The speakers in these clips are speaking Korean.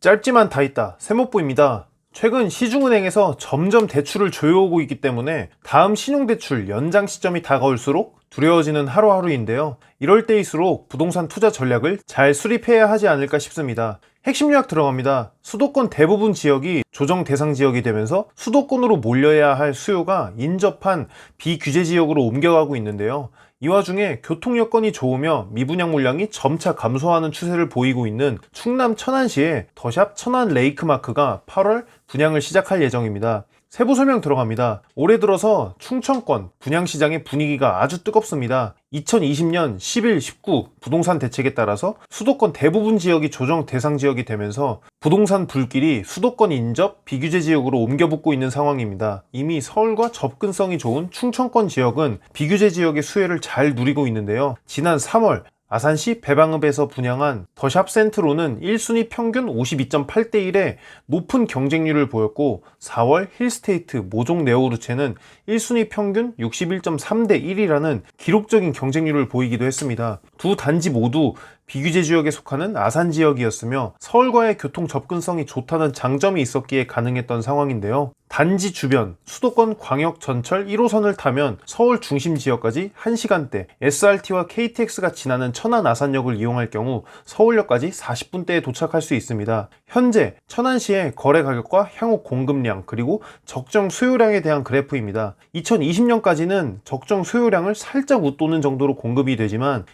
짧지만 다 있다. 세목부입니다. 최근 시중은행에서 점점 대출을 조여오고 있기 때문에 다음 신용대출 연장 시점이 다가올수록 두려워지는 하루하루인데요. 이럴 때일수록 부동산 투자 전략을 잘 수립해야 하지 않을까 싶습니다. 핵심 요약 들어갑니다. 수도권 대부분 지역이 조정 대상 지역이 되면서 수도권으로 몰려야 할 수요가 인접한 비규제 지역으로 옮겨가고 있는데요. 이 와중에 교통 여건이 좋으며 미분양 물량이 점차 감소하는 추세를 보이고 있는 충남 천안시의 더샵 천안 레이크마크가 8월 분양을 시작할 예정입니다. 세부 설명 들어갑니다. 올해 들어서 충청권 분양시장의 분위기가 아주 뜨겁습니다. 2020년 11, 19 부동산 대책에 따라서 수도권 대부분 지역이 조정 대상 지역이 되면서 부동산 불길이 수도권 인접 비규제 지역으로 옮겨붙고 있는 상황입니다. 이미 서울과 접근성이 좋은 충청권 지역은 비규제 지역의 수혜를 잘 누리고 있는데요. 지난 3월 아산시 배방읍에서 분양한 더샵 센트로는 1순위 평균 52.8대 1의 높은 경쟁률을 보였고 4월 힐스테이트 모종 네오루체는 1순위 평균 61.3대 1이라는 기록적인 경쟁률을 보이기도 했습니다. 두 단지 모두 비규제 지역에 속하는 아산 지역이었으며 서울과의 교통 접근성이 좋다는 장점이 있었기에 가능했던 상황인데요. 단지 주변 수도권 광역 전철 1호선을 타면 서울 중심 지역까지 1시간대, SRT와 KTX가 지나는 천안 아산역을 이용할 경우 서울역까지 40분대에 도착할 수 있습니다. 현재 천안시의 거래 가격과 향후 공급량 그리고 적정 수요량에 대한 그래프입니다. 2020년까지는 적정 수요량을 살짝 웃도는 정도로 공급이 되지만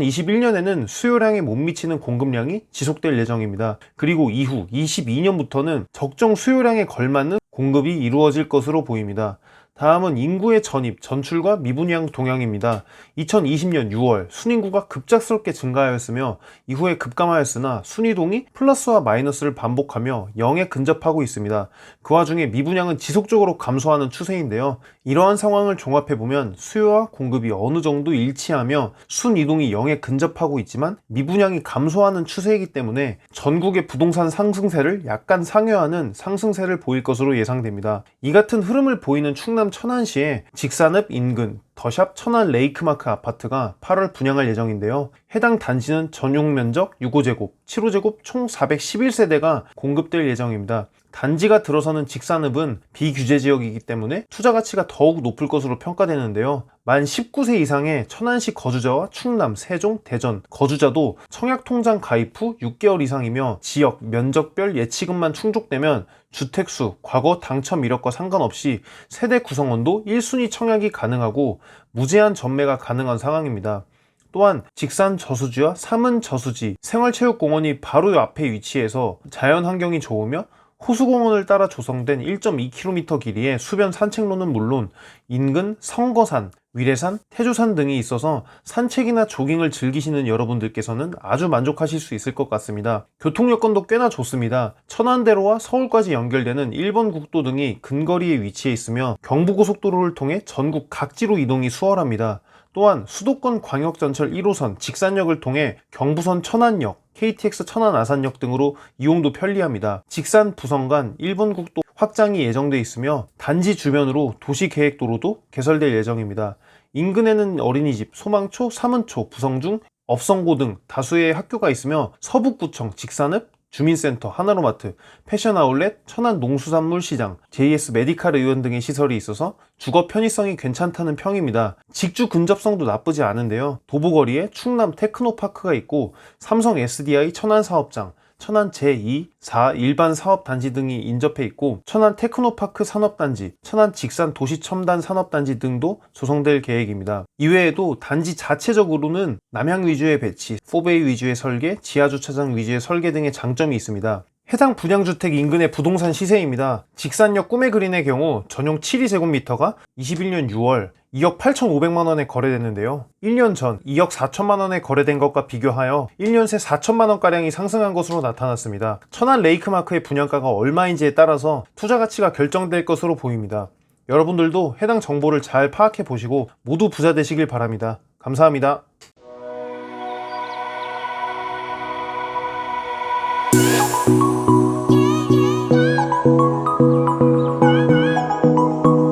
2021년에는 수요량에 못 미치는 공급량이 지속될 예정입니다. 그리고 이후 22년부터는 적정 수요량에 걸맞는 공급이 이루어질 것으로 보입니다. 다음은 인구의 전입, 전출과 미분양 동향입니다. 2020년 6월 순인구가 급작스럽게 증가하였으며 이후에 급감하였으나 순이동이 플러스와 마이너스를 반복하며 0에 근접하고 있습니다. 그 와중에 미분양은 지속적으로 감소하는 추세인데요. 이러한 상황을 종합해보면 수요와 공급이 어느 정도 일치하며 순이동이 0에 근접하고 있지만 미분양이 감소하는 추세이기 때문에 전국의 부동산 상승세를 약간 상회하는 상승세를 보일 것으로 예상됩니다. 이 같은 흐름을 보이는 충남 천안시의 직산읍 인근 더샵 천안 레이크마크 아파트가 8월 분양할 예정인데요. 해당 단지는 전용 면적 6호제곱, 7호제곱 총 411세대가 공급될 예정입니다. 단지가 들어서는 직산읍은 비규제 지역이기 때문에 투자 가치가 더욱 높을 것으로 평가되는데요. 만 19세 이상의 천안시 거주자와 충남, 세종, 대전 거주자도 청약통장 가입 후 6개월 이상이며 지역, 면적별 예치금만 충족되면 주택수, 과거 당첨 이력과 상관없이 세대 구성원도 1순위 청약이 가능하고 무제한 전매가 가능한 상황입니다. 또한 직산 저수지와 삼은 저수지, 생활체육공원이 바로 앞에 위치해서 자연 환경이 좋으며 호수공원을 따라 조성된 1.2km 길이의 수변 산책로는 물론 인근 성거산, 위례산, 태조산 등이 있어서 산책이나 조깅을 즐기시는 여러분들께서는 아주 만족하실 수 있을 것 같습니다. 교통 여건도 꽤나 좋습니다. 천안대로와 서울까지 연결되는 1번 국도 등이 근거리에 위치해 있으며 경부고속도로를 통해 전국 각지로 이동이 수월합니다. 또한 수도권 광역전철 1호선 직산역을 통해 경부선 천안역, KTX 천안 아산역 등으로 이용도 편리합니다. 직산 부성 간 1번 국도 확장이 예정돼 있으며 단지 주변으로 도시계획도로도 개설될 예정입니다. 인근에는 어린이집, 소망초, 사문초, 부성중, 업성고 등 다수의 학교가 있으며 서북구청, 직산읍, 주민센터, 하나로마트, 패션아울렛, 천안 농수산물시장, JS 메디칼 의원 등의 시설이 있어서 주거 편의성이 괜찮다는 평입니다. 직주 근접성도 나쁘지 않은데요. 도보거리에 충남 테크노파크가 있고 삼성 SDI 천안사업장, 천안 제2, 4 일반 사업단지 등이 인접해 있고 천안 테크노파크 산업단지, 천안 직산 도시첨단 산업단지 등도 조성될 계획입니다. 이외에도 단지 자체적으로는 남향 위주의 배치, 포베이 위주의 설계, 지하주차장 위주의 설계 등의 장점이 있습니다. 해당 분양주택 인근의 부동산 시세입니다. 직산역 꿈의 그린의 경우 전용 72제곱미터가 21년 6월 2억 8,500만 원에 거래됐는데요. 1년 전 2억 4천만 원에 거래된 것과 비교하여 1년 새 4천만 원가량이 상승한 것으로 나타났습니다. 천안 레이크마크의 분양가가 얼마인지에 따라서 투자 가치가 결정될 것으로 보입니다. 여러분들도 해당 정보를 잘 파악해 보시고 모두 부자 되시길 바랍니다. 감사합니다.